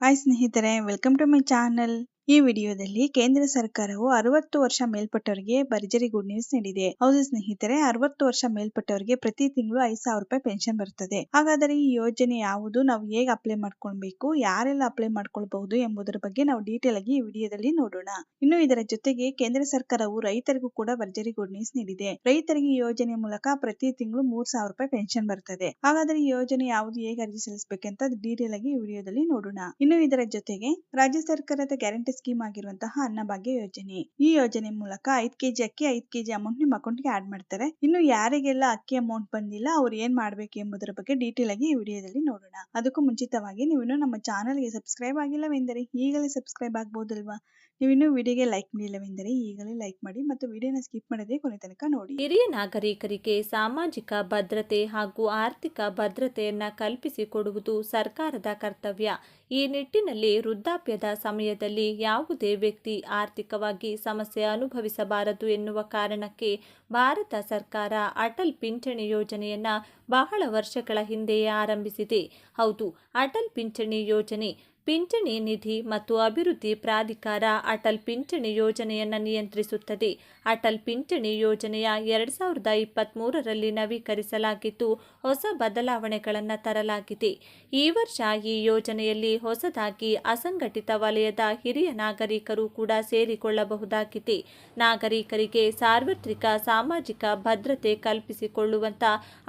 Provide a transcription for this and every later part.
High स्नितरे welcome to my channel ಈ ವಿಡಿಯೋದಲ್ಲಿ ಕೇಂದ್ರ ಸರ್ಕಾರವು ಅರವತ್ತು ವರ್ಷ ಮೇಲ್ಪಟ್ಟವರಿಗೆ ಭರ್ಜರಿ ಗುಡ್ ನ್ಯೂಸ್ ನೀಡಿದೆ. ಹೌದು ಸ್ನೇಹಿತರೆ, ಅರವತ್ತು ವರ್ಷ ಮೇಲ್ಪಟ್ಟವರಿಗೆ ಪ್ರತಿ ತಿಂಗಳು ಐದು ಸಾವಿರ ರೂಪಾಯಿ ಪೆನ್ಷನ್ ಬರ್ತದೆ. ಹಾಗಾದರೆ ಈ ಯೋಜನೆ ಯಾವುದು? ನಾವು ಹೇಗೆ ಅಪ್ಲೈ ಮಾಡ್ಕೊಳ್ಬೇಕು? ಯಾರೆಲ್ಲ ಅಪ್ಲೈ ಮಾಡ್ಕೊಳ್ಬಹುದು ಎಂಬುದರ ಬಗ್ಗೆ ನಾವು ಡೀಟೇಲ್ ಆಗಿ ಈ ವಿಡಿಯೋದಲ್ಲಿ ನೋಡೋಣ. ಇನ್ನು ಇದರ ಜೊತೆಗೆ ಕೇಂದ್ರ ಸರ್ಕಾರವು ರೈತರಿಗೂ ಕೂಡ ಭರ್ಜರಿ ಗುಡ್ ನ್ಯೂಸ್ ನೀಡಿದೆ. ರೈತರಿಗೆ ಈ ಯೋಜನೆ ಮೂಲಕ ಪ್ರತಿ ತಿಂಗಳು ಮೂರ್ ಸಾವಿರ ರೂಪಾಯಿ ಪೆನ್ಷನ್ ಬರ್ತದೆ. ಹಾಗಾದರೆ ಈ ಯೋಜನೆ ಯಾವುದು? ಹೇಗೆ ಅರ್ಜಿ ಸಲ್ಲಿಸಬೇಕಂತ ಡೀಟೇಲ್ ಆಗಿ ಈ ವಿಡಿಯೋದಲ್ಲಿ ನೋಡೋಣ. ಇನ್ನು ಇದರ ಜೊತೆಗೆ ರಾಜ್ಯ ಸರ್ಕಾರದ ಗ್ಯಾರಂಟಿ ಸ್ಕೀಮ್ ಆಗಿರುವಂತಹ ಅನ್ನಭಾಗ್ಯ ಯೋಜನೆ. ಈ ಯೋಜನೆ ಮೂಲಕ ಐದ್ ಕೆಜಿ ಅಕ್ಕಿ, ಐದ್ ಕೆಜಿ ಅಮೌಂಟ್ ನಿಮ್ಮ ಅಕೌಂಟ್ಗೆ ಆಡ್ ಮಾಡ್ತಾರೆ. ಇನ್ನು ಯಾರಿಗೆಲ್ಲ ಅಕ್ಕಿ ಅಮೌಂಟ್ ಬಂದಿಲ್ಲ, ಅವ್ರು ಏನ್ ಮಾಡ್ಬೇಕು ಎಂಬುದರ ಬಗ್ಗೆ ಡೀಟೇಲ್ ಆಗಿ ಈ ವಿಡಿಯೋದಲ್ಲಿ ನೋಡೋಣ. ಅದಕ್ಕೂ ಮುಂಚಿತವಾಗಿ ನೀವು ನಮ್ಮ ಚಾನಲ್ಗೆ ಸಬ್ಸ್ಕ್ರೈಬ್ ಆಗಿಲ್ಲವೆಂದರೆ ಈಗಲೇ ಸಬ್ಸ್ಕ್ರೈಬ್ ಆಗ್ಬೋದಲ್ವಾ? ನೀವು ಇನ್ನೂ ವಿಡಿಯೋಗೆ ಲೈಕ್ ಮಾಡಿಲ್ಲವೆಂದರೆ ಈಗಲೇ ಲೈಕ್ ಮಾಡಿ ಮತ್ತು ವಿಡಿಯೋನ ಸ್ಕಿಪ್ ಮಾಡದೆ ಕೊನೆ ತನಕ ನೋಡಿ. ಹಿರಿಯ ನಾಗರಿಕರಿಗೆ ಸಾಮಾಜಿಕ ಭದ್ರತೆ ಹಾಗೂ ಆರ್ಥಿಕ ಭದ್ರತೆಯನ್ನ ಕಲ್ಪಿಸಿಕೊಡುವುದು ಸರ್ಕಾರದ ಕರ್ತವ್ಯ. ಈ ನಿಟ್ಟಿನಲ್ಲಿ ವೃದ್ಧಾಪ್ಯದ ಸಮಯದಲ್ಲಿ ಯಾವುದೇ ವ್ಯಕ್ತಿ ಆರ್ಥಿಕವಾಗಿ ಸಮಸ್ಯೆ ಅನುಭವಿಸಬಾರದು ಎನ್ನುವ ಕಾರಣಕ್ಕೆ ಭಾರತ ಸರ್ಕಾರ ಅಟಲ್ ಪಿಂಚಣಿ ಯೋಜನೆಯನ್ನು ಬಹಳ ವರ್ಷಗಳ ಹಿಂದೆಯೇ ಆರಂಭಿಸಿದೆ. ಹೌದು, ಅಟಲ್ ಪಿಂಚಣಿ ಯೋಜನೆ ಪಿಂಚಣಿ ನಿಧಿ ಮತ್ತು ಅಭಿವೃದ್ಧಿ ಪ್ರಾಧಿಕಾರ ಅಟಲ್ ಪಿಂಚಣಿ ಯೋಜನೆಯನ್ನು ನಿಯಂತ್ರಿಸುತ್ತದೆ. ಅಟಲ್ ಪಿಂಚಣಿ ಯೋಜನೆಯ ಎರಡು ಸಾವಿರದ ಇಪ್ಪತ್ತ್ಮೂರರಲ್ಲಿ ನವೀಕರಿಸಲಾಗಿದ್ದು ಹೊಸ ಬದಲಾವಣೆಗಳನ್ನು ತರಲಾಗಿದೆ. ಈ ವರ್ಷ ಈ ಯೋಜನೆಯಲ್ಲಿ ಹೊಸದಾಗಿ ಅಸಂಘಟಿತ ವಲಯದ ಹಿರಿಯ ನಾಗರಿಕರು ಕೂಡ ಸೇರಿಕೊಳ್ಳಬಹುದಾಗಿದೆ. ನಾಗರಿಕರಿಗೆ ಸಾರ್ವತ್ರಿಕ ಸಾಮಾಜಿಕ ಭದ್ರತೆ ಕಲ್ಪಿಸಿಕೊಳ್ಳುವಂತ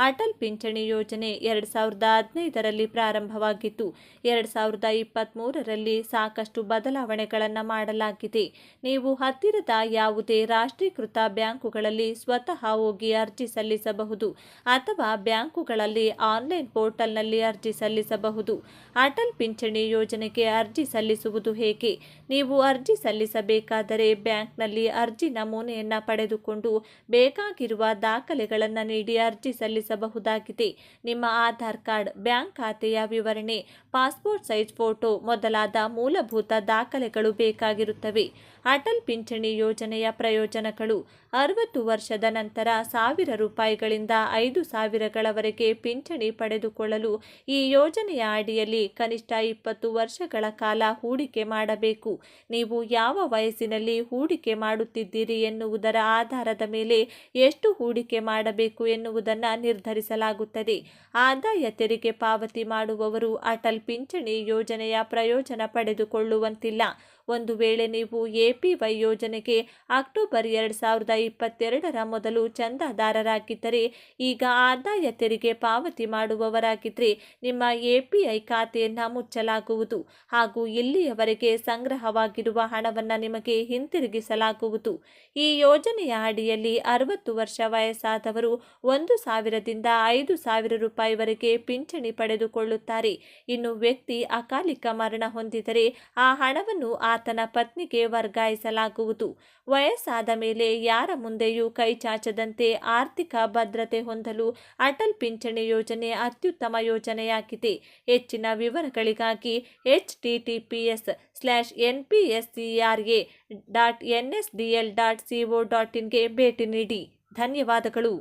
ಅಟಲ್ ಪಿಂಚಣಿ ಯೋಜನೆ ಎರಡು ಸಾವಿರದ ಹದಿನೈದರಲ್ಲಿ ಪ್ರಾರಂಭವಾಗಿತ್ತು ಎರಡು ಸಾವಿರದ ಇಪ್ಪತ್ತ್ಮೂರರಲ್ಲಿ ಸಾಕಷ್ಟು ಬದಲಾವಣೆಗಳನ್ನು ಮಾಡಲಾಗಿದೆ. ನೀವು ಹತ್ತಿರದ ಯಾವುದೇ ರಾಷ್ಟ್ರೀಕೃತ ಬ್ಯಾಂಕುಗಳಲ್ಲಿ ಸ್ವತಃ ಹೋಗಿ ಅರ್ಜಿ ಸಲ್ಲಿಸಬಹುದು ಅಥವಾ ಬ್ಯಾಂಕುಗಳಲ್ಲಿ ಆನ್ಲೈನ್ ಪೋರ್ಟಲ್ನಲ್ಲಿ ಅರ್ಜಿ ಸಲ್ಲಿಸಬಹುದು. ಅಟಲ್ ಪಿಂಚಣಿ ಯೋಜನೆಗೆ ಅರ್ಜಿ ಸಲ್ಲಿಸುವುದು ಹೇಗೆ? ನೀವು ಅರ್ಜಿ ಸಲ್ಲಿಸಬೇಕಾದರೆ ಬ್ಯಾಂಕ್ನಲ್ಲಿ ಅರ್ಜಿ ನಮೂನೆಯನ್ನು ಪಡೆದುಕೊಂಡು ಬೇಕಾಗಿರುವ ದಾಖಲೆಗಳನ್ನು ನೀಡಿ ಅರ್ಜಿ ಸಲ್ಲಿಸಬಹುದಾಗಿದೆ. ನಿಮ್ಮ ಆಧಾರ್ ಕಾರ್ಡ್, ಬ್ಯಾಂಕ್ ಖಾತೆಯ ವಿವರಣೆ, ಪಾಸ್ಪೋರ್ಟ್ ಸೈಜ್ ಫೋಟೋ ಮೊದಲಾದ ಮೂಲಭೂತ ದಾಖಲೆಗಳು ಬೇಕಾಗಿರುತ್ತವೆ. ಅಟಲ್ ಪಿಂಚಣಿ ಯೋಜನೆಯ ಪ್ರಯೋಜನಗಳು ಅರವತ್ತು ವರ್ಷದ ನಂತರ ಸಾವಿರ ರೂಪಾಯಿಗಳಿಂದ ಐದು ಸಾವಿರಗಳವರೆಗೆ ಪಿಂಚಣಿ ಪಡೆದುಕೊಳ್ಳಲು ಈ ಯೋಜನೆಯ ಅಡಿಯಲ್ಲಿ ಕನಿಷ್ಠ ಇಪ್ಪತ್ತು ವರ್ಷಗಳ ಕಾಲ ಹೂಡಿಕೆ ಮಾಡಬೇಕು. ನೀವು ಯಾವ ವಯಸ್ಸಿನಲ್ಲಿ ಹೂಡಿಕೆ ಮಾಡುತ್ತಿದ್ದೀರಿ ಎನ್ನುವುದರ ಆಧಾರದ ಮೇಲೆ ಎಷ್ಟು ಹೂಡಿಕೆ ಮಾಡಬೇಕು ಎನ್ನುವುದನ್ನು ನಿರ್ಧರಿಸಲಾಗುತ್ತದೆ. ಆದಾಯ ತೆರಿಗೆ ಪಾವತಿ ಮಾಡುವವರು ಅಟಲ್ ಪಿಂಚಣಿ ಯೋಜನೆಯ ಪ್ರಯೋಜನ ಪಡೆದುಕೊಳ್ಳುವಂತಿಲ್ಲ. ಒಂದು ವೇಳೆ ನೀವು ಎಪಿವೈ ಯೋಜನೆಗೆ ಅಕ್ಟೋಬರ್ ಎರಡು ಸಾವಿರದ ಇಪ್ಪತ್ತೆರಡರ ಮೊದಲು ಚಂದಾದಾರರಾಗಿದ್ದರೆ, ಈಗ ಆದಾಯ ತೆರಿಗೆ ಪಾವತಿ ಮಾಡುವವರಾಗಿದ್ದರೆ ನಿಮ್ಮ ಎಪಿಐ ಖಾತೆಯನ್ನು ಮುಚ್ಚಲಾಗುವುದು ಹಾಗೂ ಇಲ್ಲಿಯವರೆಗೆ ಸಂಗ್ರಹವಾಗಿರುವ ಹಣವನ್ನು ನಿಮಗೆ ಹಿಂತಿರುಗಿಸಲಾಗುವುದು. ಈ ಯೋಜನೆಯ ಅಡಿಯಲ್ಲಿ ಅರವತ್ತು ವರ್ಷ ವಯಸ್ಸಾದವರು ಒಂದು ಸಾವಿರದಿಂದ ಐದು ಸಾವಿರ ರೂಪಾಯಿವರೆಗೆ ಪಿಂಚಣಿ ಪಡೆದುಕೊಳ್ಳುತ್ತಾರೆ. ಇನ್ನು ವ್ಯಕ್ತಿ ಅಕಾಲಿಕ ಮರಣ ಹೊಂದಿದರೆ ಆ ಹಣವನ್ನು ಆತನ ಪತ್ನಿಗೆ ವರ್ಗಾಯಿಸಲಾಗುವುದು. ವಯಸ್ಸಾದ ಮೇಲೆ ಯಾರ ಮುಂದೆಯೂ ಕೈ ಚಾಚದಂತೆ ಆರ್ಥಿಕ ಭದ್ರತೆ ಹೊಂದಲು ಅಟಲ್ ಪಿಂಚಣಿ ಯೋಜನೆ ಅತ್ಯುತ್ತಮ ಯೋಜನೆಯಾಗಿದೆ. ಹೆಚ್ಚಿನ ವಿವರಗಳಿಗಾಗಿ H T T P S slash N P S C R A dot N S D L dot C O dot ಇನ್ಗೆ ಭೇಟಿ ನೀಡಿ. ಧನ್ಯವಾದಗಳು.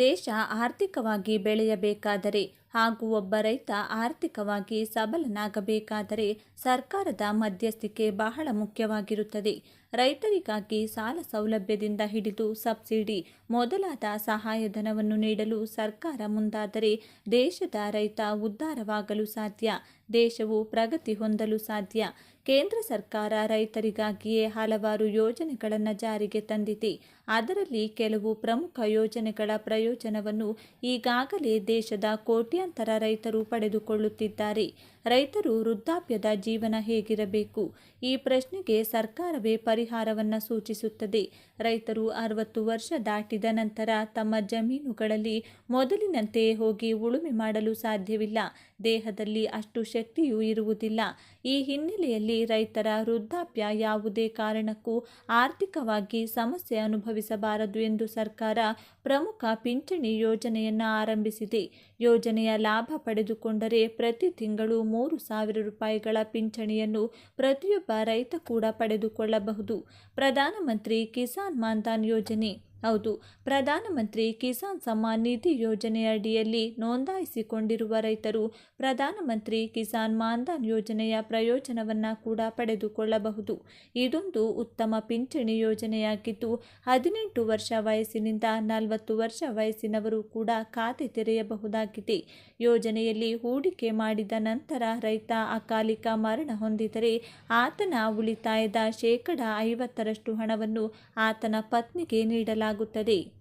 ದೇಶ ಆರ್ಥಿಕವಾಗಿ ಬೆಳೆಯಬೇಕಾದರೆ ಹಾಗೂ ಒಬ್ಬ ರೈತ ಆರ್ಥಿಕವಾಗಿ ಸಬಲನಾಗಬೇಕಾದರೆ ಸರ್ಕಾರದ ಮಧ್ಯಸ್ಥಿಕೆ ಬಹಳ ಮುಖ್ಯವಾಗಿರುತ್ತದೆ. ರೈತರಿಗಾಗಿ ಸಾಲ ಸೌಲಭ್ಯದಿಂದ ಹಿಡಿದು ಸಬ್ಸಿಡಿ, ಮೊದಲಾದ ಸಹಾಯಧನವನ್ನು ನೀಡಲು ಸರ್ಕಾರ ಮುಂದಾದರೆ ದೇಶದ ರೈತ ಉದ್ಧಾರವಾಗಲು ಸಾಧ್ಯ, ದೇಶವು ಪ್ರಗತಿ ಹೊಂದಲು ಸಾಧ್ಯ. ಕೇಂದ್ರ ಸರ್ಕಾರ ರೈತರಿಗಾಗಿಯೇ ಹಲವಾರು ಯೋಜನೆಗಳನ್ನು ಜಾರಿಗೆ ತಂದಿದೆ. ಅದರಲ್ಲಿ ಕೆಲವು ಪ್ರಮುಖ ಯೋಜನೆಗಳ ಪ್ರಯೋಜನವನ್ನು ಈಗಾಗಲೇ ದೇಶದ ಕೋಟ್ಯಾಂತರ ರೈತರು ಪಡೆದುಕೊಳ್ಳುತ್ತಿದ್ದಾರೆ. ರೈತರು ವೃದ್ಧಾಪ್ಯದ ಜೀವನ ಹೇಗಿರಬೇಕು? ಈ ಪ್ರಶ್ನೆಗೆ ಸರ್ಕಾರವೇ ಪರಿಹಾರವನ್ನು ಸೂಚಿಸುತ್ತದೆ. ರೈತರು ಅರವತ್ತು ವರ್ಷ ದಾಟಿದ ನಂತರ ತಮ್ಮ ಜಮೀನುಗಳಲ್ಲಿ ಮೊದಲಿನಂತೆ ಹೋಗಿ ಉಳುಮೆ ಮಾಡಲು ಸಾಧ್ಯವಿಲ್ಲ. ದೇಹದಲ್ಲಿ ಅಷ್ಟು ಶಕ್ತಿಯೂ ಇರುವುದಿಲ್ಲ. ಈ ಹಿನ್ನೆಲೆಯಲ್ಲಿ ರೈತರ ವೃದ್ಧಾಪ್ಯ ಯಾವುದೇ ಕಾರಣಕ್ಕೂ ಆರ್ಥಿಕವಾಗಿ ಸಮಸ್ಯೆ ಅನುಭವಿಸಬಾರದು ಎಂದು ಸರ್ಕಾರ ಪ್ರಮುಖ ಪಿಂಚಣಿ ಯೋಜನೆಯನ್ನು ಆರಂಭಿಸಿದೆ. ಯೋಜನೆಯ ಲಾಭ ಪಡೆದುಕೊಂಡರೆ ಪ್ರತಿ ತಿಂಗಳು ಮೂರು ಸಾವಿರ ರೂಪಾಯಿಗಳ ಪಿಂಚಣಿಯನ್ನು ಪ್ರತಿಯೊಬ್ಬ ರೈತ ಕೂಡ ಪಡೆದುಕೊಳ್ಳಬಹುದು. ಪ್ರಧಾನಮಂತ್ರಿ ಕಿಸಾನ್ ಮಾನ್ಧನ್ ಯೋಜನೆ ಹೌದು. ಪ್ರಧಾನಮಂತ್ರಿ ಕಿಸಾನ್ ಸಮ್ಮಾನ್ ನಿಧಿ ಯೋಜನೆಯಡಿಯಲ್ಲಿ ನೋಂದಾಯಿಸಿಕೊಂಡಿರುವ ರೈತರು ಪ್ರಧಾನಮಂತ್ರಿ ಕಿಸಾನ್ ಮಾನ್ಧನ್ ಯೋಜನೆಯ ಪ್ರಯೋಜನವನ್ನು ಕೂಡ ಪಡೆದುಕೊಳ್ಳಬಹುದು. ಇದೊಂದು ಉತ್ತಮ ಪಿಂಚಣಿ ಯೋಜನೆಯಾಗಿದ್ದು, ಹದಿನೆಂಟು ವರ್ಷ ವಯಸ್ಸಿನಿಂದ ನಲವತ್ತು ವರ್ಷ ವಯಸ್ಸಿನವರು ಕೂಡ ಖಾತೆ ತೆರೆಯಬಹುದಾಗಿದೆ. ಯೋಜನೆಯಲ್ಲಿ ಹೂಡಿಕೆ ಮಾಡಿದ ನಂತರ ರೈತ ಅಕಾಲಿಕ ಮರಣ ಹೊಂದಿದರೆ ಆತನ ಉಳಿತಾಯದ ಶೇಕಡ ಐವತ್ತರಷ್ಟು ಹಣವನ್ನು ಆತನ ಪತ್ನಿಗೆ ನೀಡಲಾಗುತ್ತದೆ. ಮಾಡಲಾಗುತ್ತದೆ.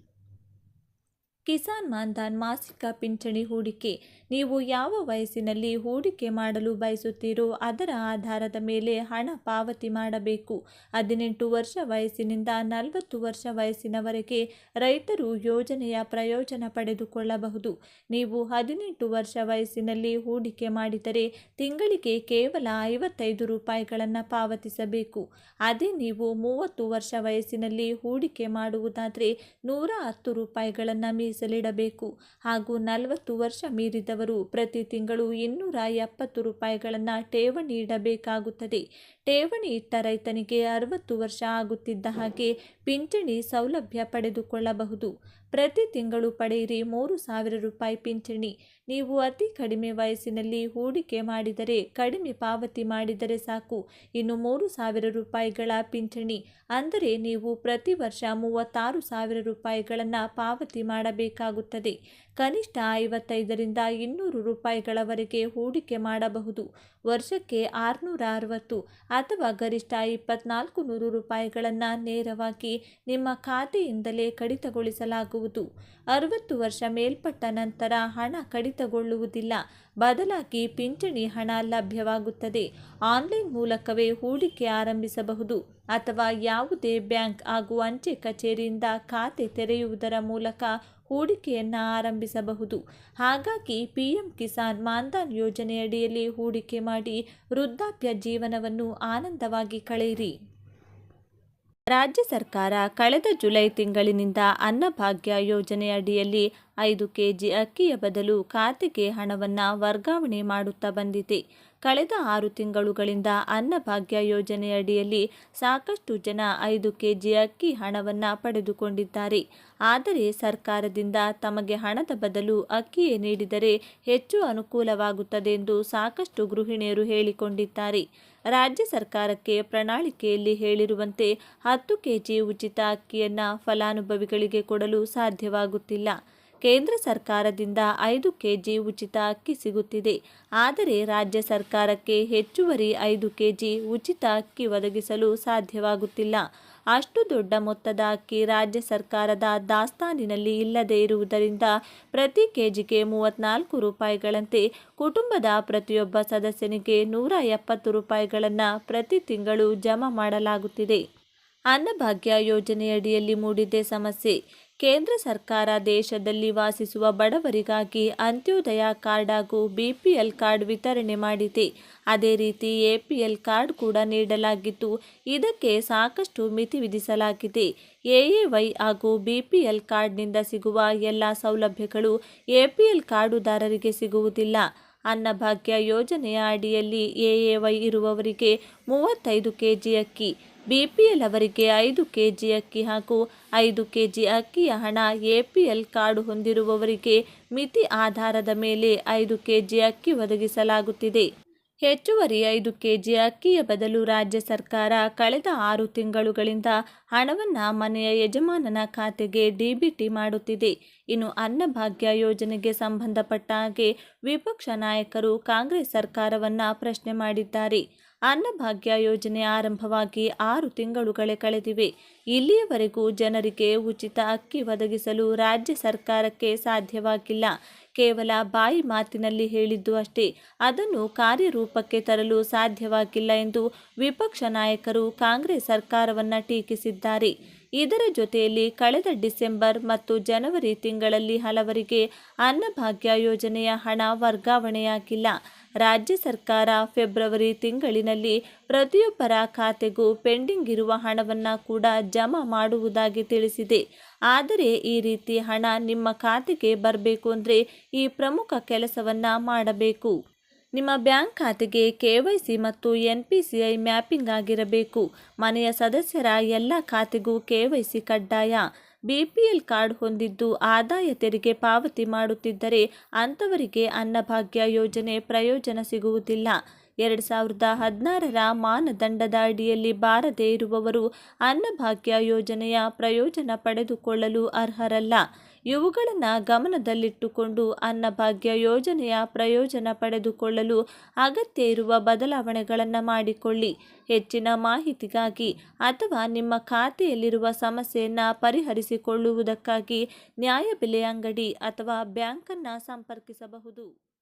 ಕಿಸಾನ್ ಮಾನ್ಧನ್ ಮಾಸಿಕ ಪಿಂಚಣಿ ಹೂಡಿಕೆ. ನೀವು ಯಾವ ವಯಸ್ಸಿನಲ್ಲಿ ಹೂಡಿಕೆ ಮಾಡಲು ಬಯಸುತ್ತೀರೋ ಅದರ ಆಧಾರದ ಮೇಲೆ ಹಣ ಪಾವತಿ ಮಾಡಬೇಕು. ಹದಿನೆಂಟು ವರ್ಷ ವಯಸ್ಸಿನಿಂದ ನಲವತ್ತು ವರ್ಷ ವಯಸ್ಸಿನವರೆಗೆ ರೈತರು ಯೋಜನೆಯ ಪ್ರಯೋಜನ ಪಡೆದುಕೊಳ್ಳಬಹುದು. ನೀವು ಹದಿನೆಂಟು ವರ್ಷ ವಯಸ್ಸಿನಲ್ಲಿ ಹೂಡಿಕೆ ಮಾಡಿದರೆ ತಿಂಗಳಿಗೆ ಕೇವಲ ಐವತ್ತೈದು ರೂಪಾಯಿಗಳನ್ನು ಪಾವತಿಸಬೇಕು. ಅದೇ ನೀವು ಮೂವತ್ತು ವರ್ಷ ವಯಸ್ಸಿನಲ್ಲಿ ಹೂಡಿಕೆ ಮಾಡುವುದಾದರೆ ನೂರ ಹತ್ತು ರೂಪಾಯಿಗಳನ್ನು ಮೀಸಲಿಡಬೇಕು ಹಾಗೂ ನಲವತ್ತು ವರ್ಷ ಮೀರಿದವರು ಪ್ರತಿ ತಿಂಗಳು ಇನ್ನೂರ ಎಪ್ಪತ್ತು ರೂಪಾಯಿಗಳನ್ನು ಠೇವಣಿ ಇಡಬೇಕಾಗುತ್ತದೆ ಠೇವಣಿ ಇಟ್ಟ ರೈತನಿಗೆ ಅರವತ್ತು ವರ್ಷ ಆಗುತ್ತಿದ್ದ ಹಾಗೆ ಪಿಂಚಣಿ ಸೌಲಭ್ಯ ಪಡೆದುಕೊಳ್ಳಬಹುದು. ಪ್ರತಿ ತಿಂಗಳು ಪಡೆಯಿರಿ ಮೂರು ಸಾವಿರ ರೂಪಾಯಿ ಪಿಂಚಣಿ. ನೀವು ಅತಿ ಕಡಿಮೆ ವಯಸ್ಸಿನಲ್ಲಿ ಹೂಡಿಕೆ ಮಾಡಿದರೆ ಕಡಿಮೆ ಪಾವತಿ ಮಾಡಿದರೆ ಸಾಕು. ಇನ್ನು ಮೂರು ಸಾವಿರ ರೂಪಾಯಿಗಳ ಪಿಂಚಣಿ. ಅಂದರೆ ನೀವು ಪ್ರತಿ ವರ್ಷ ಮೂವತ್ತಾರು ಸಾವಿರ ರೂಪಾಯಿಗಳನ್ನು ಪಾವತಿ ಮಾಡಬೇಕಾಗುತ್ತದೆ. ಕನಿಷ್ಠ ಐವತ್ತೈದರಿಂದ ಇನ್ನೂರು ರೂಪಾಯಿಗಳವರೆಗೆ ಹೂಡಿಕೆ ಮಾಡಬಹುದು. ವರ್ಷಕ್ಕೆ ಆರುನೂರ ಅರವತ್ತು ಅಥವಾ ಗರಿಷ್ಠ ಇಪ್ಪತ್ನಾಲ್ಕು ನೂರು ರೂಪಾಯಿಗಳನ್ನು ನೇರವಾಗಿ ನಿಮ್ಮ ಖಾತೆಯಿಂದಲೇ ಕಡಿತಗೊಳಿಸಲಾಗುವುದು. ಅರವತ್ತು ವರ್ಷ ಮೇಲ್ಪಟ್ಟ ನಂತರ ಹಣ ಕಡಿತಗೊಳ್ಳುವುದಿಲ್ಲ. ಬದಲಾಗಿ ಪಿಂಚಣಿ ಹಣ ಲಭ್ಯವಾಗುತ್ತದೆ. ಆನ್ಲೈನ್ ಮೂಲಕವೇ ಹೂಡಿಕೆ ಆರಂಭಿಸಬಹುದು ಅಥವಾ ಯಾವುದೇ ಬ್ಯಾಂಕ್ ಹಾಗೂ ಅಂಚೆ ಕಚೇರಿಯಿಂದ ಖಾತೆ ತೆರೆಯುವುದರ ಮೂಲಕ ಹೂಡಿಕೆಯನ್ನು ಆರಂಭಿಸಬಹುದು. ಹಾಗಾಗಿ ಪಿ ಎಂ ಕಿಸಾನ್ ಮಾನ್ಧನ್ ಯೋಜನೆಯಡಿಯಲ್ಲಿ ಹೂಡಿಕೆ ಮಾಡಿ ವೃದ್ಧಾಪ್ಯ ಜೀವನವನ್ನು ಆನಂದವಾಗಿ ಕಳೆಯಿರಿ. ರಾಜ್ಯ ಸರ್ಕಾರ ಕಳೆದ ಜುಲೈ ತಿಂಗಳಿನಿಂದ ಅನ್ನಭಾಗ್ಯ ಯೋಜನೆಯಡಿಯಲ್ಲಿ ಐದು ಕೆಜಿ ಅಕ್ಕಿಯ ಬದಲು ಖಾತೆಗೆ ಹಣವನ್ನು ವರ್ಗಾವಣೆ ಮಾಡುತ್ತಾ ಬಂದಿದೆ. ಕಳೆದ ಆರು ತಿಂಗಳುಗಳಿಂದ ಅನ್ನಭಾಗ್ಯ ಯೋಜನೆಯಡಿಯಲ್ಲಿ ಸಾಕಷ್ಟು ಜನ ಐದು ಕೆಜಿ ಅಕ್ಕಿ ಹಣವನ್ನು ಪಡೆದುಕೊಂಡಿದ್ದಾರೆ. ಆದರೆ ಸರ್ಕಾರದಿಂದ ತಮಗೆ ಹಣದ ಬದಲು ಅಕ್ಕಿಯೇ ನೀಡಿದರೆ ಹೆಚ್ಚು ಅನುಕೂಲವಾಗುತ್ತದೆ ಎಂದು ಸಾಕಷ್ಟು ಗೃಹಿಣಿಯರು ಹೇಳಿಕೊಂಡಿದ್ದಾರೆ. ರಾಜ್ಯ ಸರ್ಕಾರಕ್ಕೆ ಪ್ರಣಾಳಿಕೆಯಲ್ಲಿ ಹೇಳಿರುವಂತೆ ಹತ್ತು ಕೆಜಿ ಉಚಿತ ಅಕ್ಕಿಯನ್ನು ಫಲಾನುಭವಿಗಳಿಗೆ ಕೊಡಲು ಸಾಧ್ಯವಾಗುತ್ತಿಲ್ಲ. ಕೇಂದ್ರ ಸರ್ಕಾರದಿಂದ ಐದು ಕೆಜಿ ಉಚಿತ ಅಕ್ಕಿ ಸಿಗುತ್ತಿದೆ. ಆದರೆ ರಾಜ್ಯ ಸರ್ಕಾರಕ್ಕೆ ಹೆಚ್ಚುವರಿ ಐದು ಕೆಜಿ ಉಚಿತ ಅಕ್ಕಿ ಒದಗಿಸಲು ಸಾಧ್ಯವಾಗುತ್ತಿಲ್ಲ. ಅಷ್ಟು ದೊಡ್ಡ ಮೊತ್ತದ ಅಕ್ಕಿ ರಾಜ್ಯ ಸರ್ಕಾರದ ದಾಸ್ತಾನಿನಲ್ಲಿ ಇಲ್ಲದೇ ಇರುವುದರಿಂದ ಪ್ರತಿ ಕೆಜಿಗೆ ಮೂವತ್ತ್ನಾಲ್ಕು ರೂಪಾಯಿಗಳಂತೆ ಕುಟುಂಬದ ಪ್ರತಿಯೊಬ್ಬ ಸದಸ್ಯನಿಗೆ ನೂರ ಎಪ್ಪತ್ತು ರೂಪಾಯಿಗಳನ್ನು ಪ್ರತಿ ತಿಂಗಳು ಜಮಾ ಮಾಡಲಾಗುತ್ತಿದೆ. ಅನ್ನಭಾಗ್ಯ ಯೋಜನೆಯಡಿಯಲ್ಲಿ ಮೂಡಿದೆ ಸಮಸ್ಯೆ. ಕೇಂದ್ರ ಸರ್ಕಾರ ದೇಶದಲ್ಲಿ ವಾಸಿಸುವ ಬಡವರಿಗಾಗಿ ಅಂತ್ಯೋದಯ ಕಾರ್ಡ್ ಹಾಗೂ ಬಿಪಿಎಲ್ ಕಾರ್ಡ್ ವಿತರಣೆ ಮಾಡಿದೆ. ಅದೇ ರೀತಿ ಎಪಿಎಲ್ ಕಾರ್ಡ್ ಕೂಡ ನೀಡಲಾಗಿದ್ದು ಇದಕ್ಕೆ ಸಾಕಷ್ಟು ಮಿತಿ ವಿಧಿಸಲಾಗಿದೆ. ಎಎವೈ ಹಾಗೂ ಬಿಪಿಎಲ್ ಕಾರ್ಡ್ನಿಂದ ಸಿಗುವ ಎಲ್ಲ ಸೌಲಭ್ಯಗಳು ಎಪಿಎಲ್ ಕಾರ್ಡುದಾರರಿಗೆ ಸಿಗುವುದಿಲ್ಲ. ಅನ್ನಭಾಗ್ಯ ಯೋಜನೆಯ ಅಡಿಯಲ್ಲಿ ಎಎವೈ ಇರುವವರಿಗೆ ಮೂವತ್ತೈದು ಕೆಜಿ ಅಕ್ಕಿ ಬಿಪಿಎಲ್ ಅವರಿಗೆ ಐದು ಕೆಜಿ ಅಕ್ಕಿ ಹಾಗೂ ಐದು ಕೆಜಿ ಅಕ್ಕಿಯ ಹಣ ಎಪಿಎಲ್ ಕಾರ್ಡು ಹೊಂದಿರುವವರಿಗೆ ಮಿತಿ ಆಧಾರದ ಮೇಲೆ ಐದು ಕೆಜಿ ಅಕ್ಕಿ ಒದಗಿಸಲಾಗುತ್ತಿದೆ. ಹೆಚ್ಚುವರಿ ಐದು ಕೆಜಿ ಅಕ್ಕಿಯ ಬದಲು ರಾಜ್ಯ ಸರ್ಕಾರ ಕಳೆದ ಆರು ತಿಂಗಳುಗಳಿಂದ ಹಣವನ್ನು ಮನೆಯ ಯಜಮಾನನ ಖಾತೆಗೆ ಡಿಬಿಟಿ ಮಾಡುತ್ತಿದೆ. ಇನ್ನು ಅನ್ನಭಾಗ್ಯ ಯೋಜನೆಗೆ ಸಂಬಂಧಪಟ್ಟ ಹಾಗೆ ವಿಪಕ್ಷ ನಾಯಕರು ಕಾಂಗ್ರೆಸ್ ಸರ್ಕಾರವನ್ನು ಪ್ರಶ್ನೆ ಮಾಡಿದ್ದಾರೆ. ಅನ್ನಭಾಗ್ಯ ಯೋಜನೆ ಆರಂಭವಾಗಿ ಆರು ತಿಂಗಳುಗಳೇ ಕಳೆದಿವೆ. ಇಲ್ಲಿಯವರೆಗೂ ಜನರಿಗೆ ಉಚಿತ ಅಕ್ಕಿ ಒದಗಿಸಲು ರಾಜ್ಯ ಸರ್ಕಾರಕ್ಕೆ ಸಾಧ್ಯವಾಗಿಲ್ಲ. ಕೇವಲ ಬಾಯಿ ಮಾತಿನಲ್ಲಿ ಹೇಳಿದ್ದು ಅಷ್ಟೇ. ಅದನ್ನು ಕಾರ್ಯರೂಪಕ್ಕೆ ತರಲು ಸಾಧ್ಯವಾಗಿಲ್ಲ ಎಂದು ವಿಪಕ್ಷ ನಾಯಕರು ಕಾಂಗ್ರೆಸ್ ಸರ್ಕಾರವನ್ನು ಟೀಕಿಸಿದ್ದಾರೆ. ಇದರ ಜೊತೆಯಲ್ಲಿ ಕಳೆದ ಡಿಸೆಂಬರ್ ಮತ್ತು ಜನವರಿ ತಿಂಗಳಲ್ಲಿ ಹಲವರಿಗೆ ಅನ್ನಭಾಗ್ಯ ಯೋಜನೆಯ ಹಣ ವರ್ಗಾವಣೆಯಾಗಿಲ್ಲ. ರಾಜ್ಯ ಸರ್ಕಾರ ಫೆಬ್ರವರಿ ತಿಂಗಳಿನಲ್ಲಿ ಪ್ರತಿಯೊಬ್ಬರ ಖಾತೆಗೂ ಪೆಂಡಿಂಗ್ ಇರುವ ಹಣವನ್ನು ಕೂಡ ಜಮಾ ಮಾಡುವುದಾಗಿ ತಿಳಿಸಿದೆ. ಆದರೆ ಈ ರೀತಿ ಹಣ ನಿಮ್ಮ ಖಾತೆಗೆ ಬರಬೇಕು ಅಂದರೆ ಈ ಪ್ರಮುಖ ಕೆಲಸವನ್ನು ಮಾಡಬೇಕು. ನಿಮ್ಮ ಬ್ಯಾಂಕ್ ಖಾತೆಗೆ ಕೆ ವೈ ಸಿ ಮತ್ತು N P C I mapping ಆಗಿರಬೇಕು. ಮನೆಯ ಸದಸ್ಯರ ಎಲ್ಲ ಖಾತೆಗೂ ಕೆ ವೈ ಸಿ ಕಡ್ಡಾಯ. ಬಿಪಿಎಲ್ ಕಾರ್ಡ್ ಹೊಂದಿದ್ದು ಆದಾಯ ತೆರಿಗೆ ಪಾವತಿ ಮಾಡುತ್ತಿದ್ದರೆ ಅಂಥವರಿಗೆ ಅನ್ನಭಾಗ್ಯ ಯೋಜನೆ ಪ್ರಯೋಜನ ಸಿಗುವುದಿಲ್ಲ. ಎರಡು ಸಾವಿರದ ಹದಿನಾರರ ಮಾನದಂಡದ ಅಡಿಯಲ್ಲಿ ಬಾರದೇ ಇರುವವರು ಅನ್ನಭಾಗ್ಯ ಯೋಜನೆಯ ಪ್ರಯೋಜನ ಪಡೆದುಕೊಳ್ಳಲು ಅರ್ಹರಲ್ಲ. ಇವುಗಳನ್ನು ಗಮನದಲ್ಲಿಟ್ಟುಕೊಂಡು ಅನ್ನಭಾಗ್ಯ ಯೋಜನೆಯ ಪ್ರಯೋಜನ ಪಡೆದುಕೊಳ್ಳಲು ಅಗತ್ಯ ಇರುವ ಬದಲಾವಣೆಗಳನ್ನು ಮಾಡಿಕೊಳ್ಳಿ. ಹೆಚ್ಚಿನ ಮಾಹಿತಿಗಾಗಿ ಅಥವಾ ನಿಮ್ಮ ಖಾತೆಯಲ್ಲಿರುವ ಸಮಸ್ಯೆಯನ್ನು ಪರಿಹರಿಸಿಕೊಳ್ಳುವುದಕ್ಕಾಗಿ ನ್ಯಾಯಬೆಲೆ ಅಂಗಡಿ ಅಥವಾ ಬ್ಯಾಂಕನ್ನು ಸಂಪರ್ಕಿಸಬಹುದು.